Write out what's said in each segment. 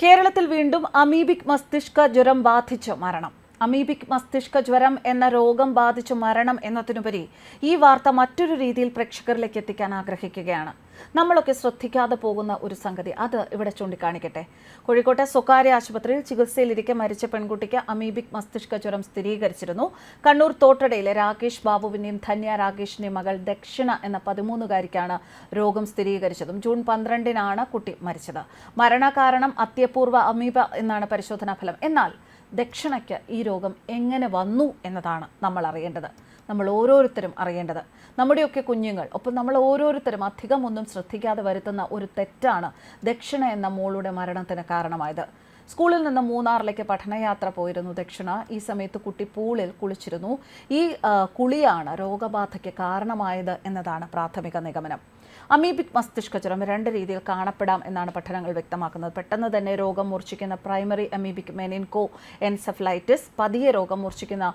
കേരളത്തിൽ വീണ്ടും അമീബിക് മസ്തിഷ്ക ജ്വരം ബാധിച്ച് മരണം. അമീബിക് മസ്തിഷ്ക ജ്വരം എന്ന രോഗം ബാധിച്ച് മരണം എന്നതിനുപരി ഈ വാർത്ത മറ്റൊരു രീതിയിൽ പ്രേക്ഷകരിലേക്ക് എത്തിക്കാൻ ആഗ്രഹിക്കുകയാണ്. നമ്മളൊക്കെ ശ്രദ്ധിക്കാതെ പോകുന്ന ഒരു സംഗതി. അത് ഇവിടെ ചൂണ്ടിക്കാണിക്കട്ടെ. കോഴിക്കോട്ടെ സ്വകാര്യ ആശുപത്രിയിൽ ചികിത്സയിലിരിക്കെ മരിച്ച പെൺകുട്ടിക്ക് അമീബിക് മസ്തിഷ്ക ജ്വരം സ്ഥിരീകരിച്ചിരുന്നു. കണ്ണൂർ തോട്ടടയിലെ രാകേഷ് ബാബുവിന്റെയും ധന്യ രാകേഷിന്റെയും മകൾ ദക്ഷിണ എന്ന പതിമൂന്നുകാരിക്കാണ് രോഗം സ്ഥിരീകരിച്ചതും. ജൂൺ പന്ത്രണ്ടിനാണ് കുട്ടി മരിച്ചത്. മരണകാരണം അത്യപൂർവ അമീബ എന്നാണ് പരിശോധനാ ഫലം. എന്നാൽ ദക്ഷിണയ്ക്ക് ഈ രോഗം എങ്ങനെ വന്നു എന്നതാണ് നമ്മൾ അറിയേണ്ടത്. നമ്മൾ ഓരോരുത്തരും അറിയേണ്ടത്. നമ്മുടെയൊക്കെ കുഞ്ഞുങ്ങൾ ഒപ്പം നമ്മൾ ഓരോരുത്തരും അധികം ഒന്നും ശ്രദ്ധിക്കാതെ വരുത്തുന്ന ഒരു തെറ്റാണ് ദക്ഷിണ എന്ന മോളുടെ മരണത്തിന് കാരണമായത്. സ്കൂളിൽ നിന്ന് മൂന്നാറിലേക്ക് പഠനയാത്ര പോയിരുന്നു ദക്ഷിണ. ഈ സമയത്ത് കുട്ടി പൂളിൽ കുളിച്ചിരുന്നു. ഈ കുളിയാണ് രോഗബാധയ്ക്ക് കാരണമായത് എന്നതാണ് പ്രാഥമിക നിഗമനം. അമീബിക് മസ്തിഷ്ക ജ്വരം രണ്ട് രീതിയിൽ കാണപ്പെടാം എന്നാണ് പഠനങ്ങൾ വ്യക്തമാക്കുന്നത്. പെട്ടെന്ന് തന്നെ രോഗം മൂർച്ഛിക്കുന്ന പ്രൈമറി അമീബിക് മെനിൻകോ എൻസെഫലൈറ്റിസ് പതിയെ രോഗം മൂർച്ഛിക്കുന്ന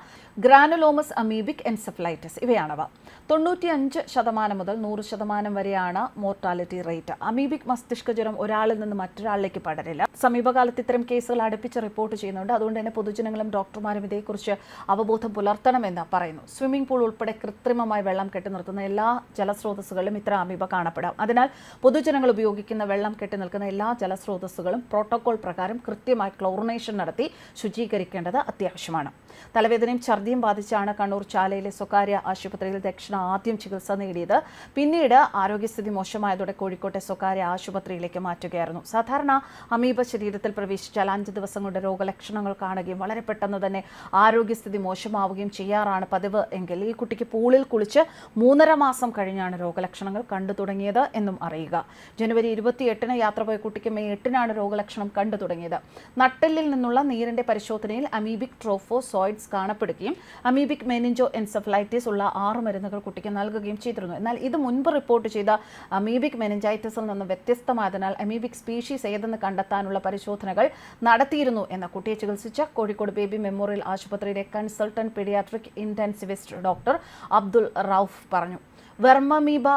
ഗ്രാനുലോമസ് അമീബിക് എൻസെഫലൈറ്റിസ് ഇവയാണവ. തൊണ്ണൂറ്റിയഞ്ച് ശതമാനം മുതൽ നൂറ് ശതമാനം വരെയാണ് മോർട്ടാലിറ്റി റേറ്റ്. അമീബിക് മസ്തിഷ്ക ജ്വരം ഒരാളിൽ നിന്ന് മറ്റൊരാളിലേക്ക് പടരില്ല. സമീപകാലത്ത് ഇത്തരം കേസുകൾ അടുപ്പിച്ച് റിപ്പോർട്ട് ചെയ്യുന്നുണ്ട്. അതുകൊണ്ട് തന്നെ പൊതുജനങ്ങളും ഡോക്ടർമാരും ഇതേക്കുറിച്ച് അവബോധം പുലർത്തണമെന്ന് പറയുന്നു. സ്വിമ്മിംഗ് പൂൾ ഉൾപ്പെടെ കൃത്രിമമായി വെള്ളം കെട്ടി നിർത്തുന്ന എല്ലാ ജലസ്രോതസ്സുകളിലും ഇത്തരം അമീബ കാണപ്പെടാം. അതിനാൽ പൊതുജനങ്ങൾ ഉപയോഗിക്കുന്ന വെള്ളം കെട്ടി നിൽക്കുന്ന എല്ലാ ജലസ്രോതസ്സുകളും പ്രോട്ടോകോൾ പ്രകാരം കൃത്യമായി ക്ലോറിനേഷൻ നടത്തി ശുചീകരിക്കേണ്ടത് അത്യാവശ്യമാണ്. തലവേദനയും ഛർദിയും ബാധിച്ചാണ് കണ്ണൂർ ചാലയിലെ സ്വകാര്യ ആശുപത്രിയിൽ ദക്ഷിണ ആദ്യം ചികിത്സ നേടിയത്. പിന്നീട് ആരോഗ്യസ്ഥിതി മോശമായതോടെ കോഴിക്കോട്ടെ സ്വകാര്യ ആശുപത്രിയിലേക്ക് മാറ്റുകയായിരുന്നു. സാധാരണ അമീബ ശരീരത്തിൽ പ്രവേശിച്ചാൽ അഞ്ച് ദിവസം കൊണ്ട് രോഗലക്ഷണങ്ങൾ കാണുകയും വളരെ പെട്ടെന്ന് തന്നെ ആരോഗ്യസ്ഥിതി മോശമാവുകയും ചെയ്യാറാണ് പതിവ്. എങ്കിൽ ഈ കുട്ടിക്ക് പൂളിൽ കുളിച്ച് മൂന്നര മാസം കഴിഞ്ഞാണ് രോഗലക്ഷണങ്ങൾ കണ്ടു തുടങ്ങിയത് എന്നും അറിയുക. ജനുവരി ഇരുപത്തിയെട്ടിന് യാത്ര പോയ കുട്ടിക്ക് മെയ് എട്ടിനാണ് രോഗലക്ഷണം കണ്ടു തുടങ്ങിയത്. നട്ടെല്ലിൽ നിന്നുള്ള നീരിന്റെ പരിശോധനയിൽ അമീബിക് ട്രോഫോസോയിഡ്സ് കാണപ്പെടുകയും അമീബിക് മെനിഞ്ചോ എൻസെഫ്ലൈറ്റിസ് ഉള്ള ആറ് മരുന്നുകൾ കുട്ടിക്ക് നൽകുകയും ചെയ്തിരുന്നു. എന്നാൽ ഇത് മുൻപ് റിപ്പോർട്ട് ചെയ്ത അമീബിക് മെനിഞ്ചൈറ്റിസിൽ നിന്ന് വ്യത്യസ്തമായതിനാൽ അമീബിക് സ്പീഷീസ് ഏതെന്ന് കണ്ടെത്താനുള്ള പരിശോധനകൾ നടത്തിയിരുന്നു എന്ന കുട്ടിയെ ചികിത്സിച്ച കോഴിക്കോട് ബേബി മെമ്മോറിയൽ ആശുപത്രിയിലെ consultant paediatric intensivist doctor Abdul Rauf പറഞ്ഞു. വെർമമീബ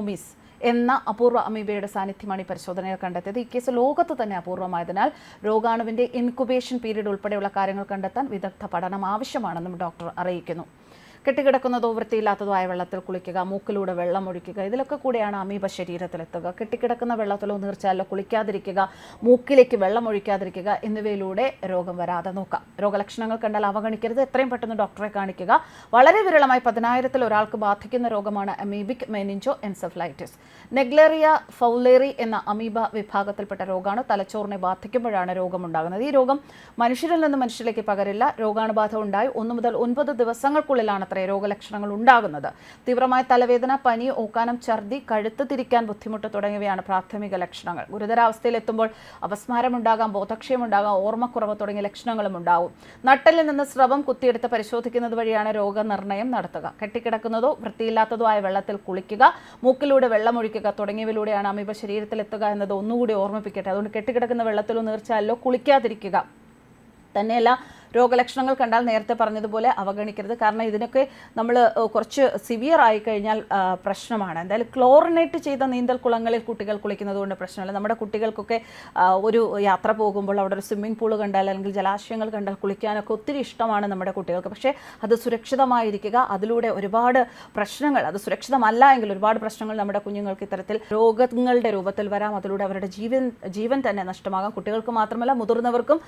വെർമിഫോമിസ് എന്ന അപൂർവ അമീബയുടെ സാന്നിധ്യമാണ് ഈ പരിശോധനയിൽ കണ്ടെത്തിയത്. ഈ കേസ് ലോകത്ത് തന്നെ അപൂർവമായതിനാൽ രോഗാണുവിന്റെ ഇൻകുബേഷൻ പീരീഡ് ഉൾപ്പെടെയുള്ള കാര്യങ്ങൾ കണ്ടെത്താൻ വിദഗ്ധ പഠനം ആവശ്യമാണെന്നും ഡോക്ടർ അറിയിക്കുന്നു. കെട്ടിക്കിടക്കുന്നതോ വൃത്തിയില്ലാത്തതോ ആയ വെള്ളത്തിൽ കുളിക്കുക മൂക്കിലൂടെ വെള്ളം ഒഴിക്കുക ഇതിലൊക്കെ കൂടെയാണ് അമീബ ശരീരത്തിലെത്തുക. കെട്ടിക്കിടക്കുന്ന വെള്ളത്തിലോ നീർച്ചാലോ കുളിക്കാതിരിക്കുക മൂക്കിലേക്ക് വെള്ളം ഒഴിക്കാതിരിക്കുക എന്നിവയിലൂടെ രോഗം വരാതെ നോക്കാം. രോഗലക്ഷണങ്ങൾ കണ്ടാൽ അവഗണിക്കരുത്. എത്രയും പെട്ടെന്ന് ഡോക്ടറെ കാണിക്കുക. വളരെ വിരളമായി പതിനായിരത്തിൽ ഒരാൾക്ക് ബാധിക്കുന്ന രോഗമാണ് amoebic meningoencephalitis Naegleria fowleri എന്ന അമീബ വിഭാഗത്തിൽപ്പെട്ട രോഗമാണ് തലച്ചോറിനെ ബാധിക്കുമ്പോഴാണ് രോഗമുണ്ടാകുന്നത്. ഈ രോഗം മനുഷ്യരിൽ നിന്ന് മനുഷ്യരിലേക്ക് പകരില്ല. രോഗാണുബാധ ഉണ്ടായി. ഒന്നു മുതൽ ഒൻപത് ദിവസങ്ങൾക്കുള്ളിലാണ് അത്രേ രോഗലക്ഷണങ്ങൾ ഉണ്ടാകുന്നത്. തീവ്രമായ തലവേദന പനി ഓക്കാനം ഛർദി കഴുത്ത് തിരിക്കാൻ ബുദ്ധിമുട്ട് തുടങ്ങിയവയാണ് പ്രാഥമിക ലക്ഷണങ്ങൾ. ഗുരുതരാവസ്ഥയിൽ എത്തുമ്പോൾ അപസ്മാരമുണ്ടാകാം ബോധക്ഷയമുണ്ടാകാം ഓർമ്മക്കുറവ് തുടങ്ങിയ ലക്ഷണങ്ങളും ഉണ്ടാവും. നട്ടലിൽ നിന്ന് സ്രവം കുത്തിയെടുത്ത് പരിശോധിക്കുന്നത് വഴിയാണ് രോഗനിർണയം നടത്തുക. കെട്ടിക്കിടക്കുന്നതോ വൃത്തിയില്ലാത്തതോ ആയ വെള്ളത്തിൽ കുളിക്കുക മൂക്കിലൂടെ വെള്ളമൊഴിക്കുക തുടങ്ങിയവയിലൂടെയാണ് അമീബ ശരീരത്തിൽ എത്തുക എന്നത് ഒന്നുകൂടി ഓർമ്മിപ്പിക്കട്ടെ. അതുകൊണ്ട് കെട്ടിക്കിടക്കുന്ന വെള്ളത്തിലോ നീർച്ചാലിലോ കുളിക്കാതിരിക്കുക. തന്നെയല്ല രോഗലക്ഷണങ്ങൾ കണ്ടാൽ നേരത്തെ പറഞ്ഞതുപോലെ അവഗണിക്കരുത്. കാരണം ഇതിനൊക്കെ നമ്മൾ കുറച്ച് സിവിയർ ആയി കഴിഞ്ഞാൽ പ്രശ്നമാണ്. എന്തായാലും ക്ലോറിനേറ്റ് ചെയ്ത നീന്തൽ കുളങ്ങളിൽ കുട്ടികൾ കുളിക്കുന്നത് കൊണ്ട് പ്രശ്നമില്ല. നമ്മുടെ കുട്ടികൾക്കൊക്കെ ഒരു യാത്ര പോകുമ്പോൾ അവിടെ ഒരു സ്വിമ്മിംഗ് പൂൾ കണ്ടാൽ അല്ലെങ്കിൽ ജലാശയങ്ങൾ കണ്ടാൽ കുളിക്കാനൊക്കെ ഒത്തിരി ഇഷ്ടമാണ് നമ്മുടെ കുട്ടികൾക്ക്. പക്ഷേ അത് സുരക്ഷിതമായിരിക്കുക അതിലൂടെ ഒരുപാട് പ്രശ്നങ്ങൾ അത് സുരക്ഷിതമല്ല എങ്കിൽ ഒരുപാട് പ്രശ്നങ്ങൾ നമ്മുടെ കുഞ്ഞുങ്ങൾക്ക് ഇത്തരത്തിൽ രോഗങ്ങളുടെ രൂപത്തിൽ വരാം. അതിലൂടെ അവരുടെ ജീവൻ ജീവൻ തന്നെ നഷ്ടമാകാം. കുട്ടികൾക്ക് മാത്രമല്ല മുതിർന്നവർക്കും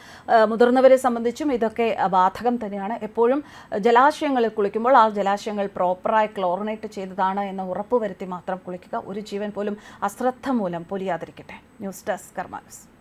മുതിർന്നവരെ സംബന്ധിച്ചും ഇതൊക്കെ ബാധകം തന്നെയാണ്. എപ്പോഴും ജലാശയങ്ങളിൽ കുളിക്കുമ്പോൾ ആ ജലാശയങ്ങൾ പ്രോപ്പറായി ക്ലോറിനേറ്റ് ചെയ്തതാണ് എന്ന് ഉറപ്പുവരുത്തി മാത്രം കുളിക്കുക. ഒരു ജീവൻ പോലും അശ്രദ്ധ മൂലം പൊലിയാതിരിക്കട്ടെ. News desk കർമാനസ്.